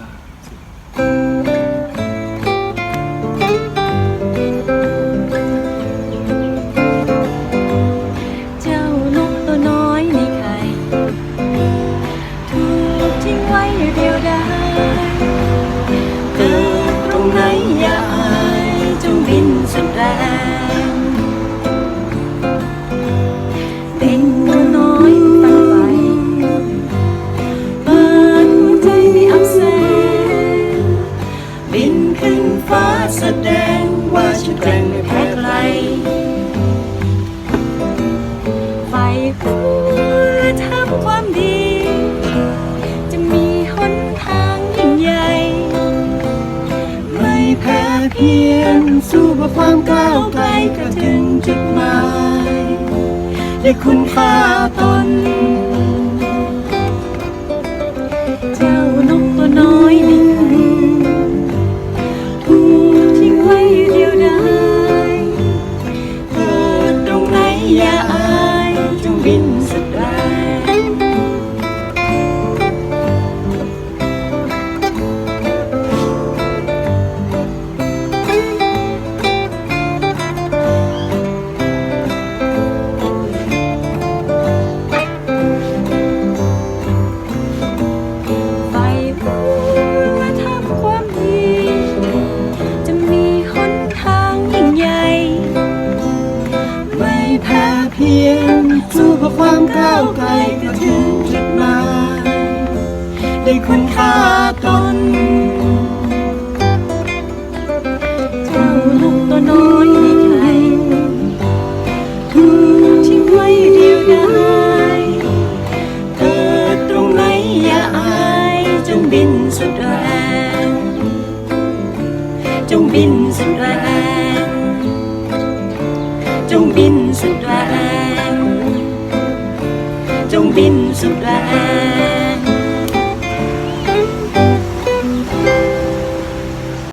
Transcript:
ส แกร่งไม่แพ้ใคร ไฟฝันทำความดี จะมีหนทางยิ่งใหญ่ ไม่แพ้เพียงสู้เพื่อความก้าวไกลก็ถึงจุดหมายได้คุณค่าตน พียงสู้เพื่อความก้าวไกลก็ถึงจุดหมายได้คุณค่าตนเจ้าลูกตัวน้อยใครคือที่ไว้เดียวดายเธอตรงไหนอย่าอายจงบินสุดแรงจงบินสุดแรงจงบินสุดแรง dòng pin rút ra